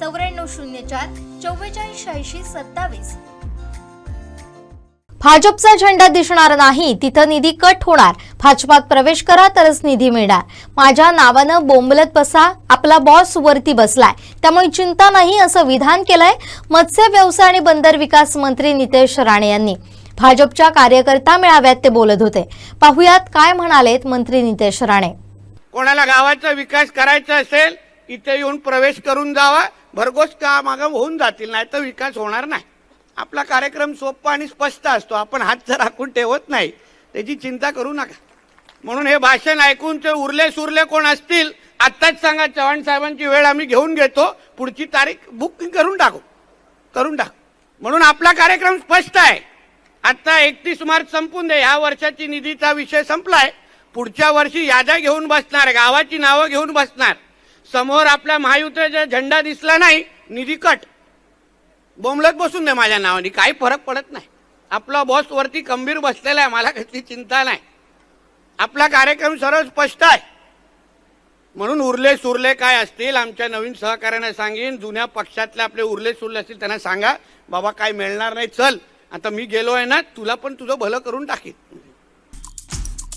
चौऱ्याण्णव शून्य चार चव्वेचाळीस शहाऐंशी सत्तावीस. भाजपचा झेंडा दिसणार नाही तिथं निधी कट होणार. भाजपात प्रवेश करा तरच निधी मिळणार. माझ्या नावानं बोंबलत बसा आपला बॉस वरती बसलाय. त्यामुळे चिंता नाही असं विधान केलंय मत्स्य व्यवसाय आणि बंदर विकास मंत्री नितेश राणे यांनी. भाजपच्या कार्यकर्ता मेळाव्यात ते बोलत होते. पाहुयात काय म्हणालेत मंत्री नितेश राणे. कोणाला गावाचा विकास करायचा असेल इथे येऊन प्रवेश करून जावा. भरघोस का मागं होऊन जातील नाही तर विकास होणार नाही. आपला कार्यक्रम सोपा आणि स्पष्ट असतो. आपण हात जर राखून ठेवत नाही त्याची चिंता करू नका. म्हणून हे भाषण ऐकून ते उरले सुरले कोण असतील आत्ताच सांगा चव्हाण साहेबांची वेळ आम्ही घेऊन घेतो. पुढची तारीख बुकिंग करून टाकू. करून टाकू. म्हणून आपला कार्यक्रम स्पष्ट आहे. आत्ता एकतीस मार्च संपून दे ह्या वर्षाची निधीचा विषय संपलाय. पुढच्या वर्षी याद्या घेऊन बसणार गावाची नावं घेऊन बसणार. समोर आपल्या महायुतीचा झेंडा दिसला नाही निधी कट. बोंबलत बसून दे माझ्या नावाने काही फरक पडत नाही. आपला बॉस वरती गंभीर बसलेला आहे मला कसली चिंता नाही. आपला कार्यक्रम सर्व स्पष्ट आहे. म्हणून उरले सुरले काय असतील आमच्या नवीन सहकार्याने सांगेन जुन्या पक्षातले आपले उरले सुरले असतील त्यांना सांगा बाबा काय मिळणार नाही चल. आता मी गेलो आहे ना तुला पण तुझं भलं करून टाकीन.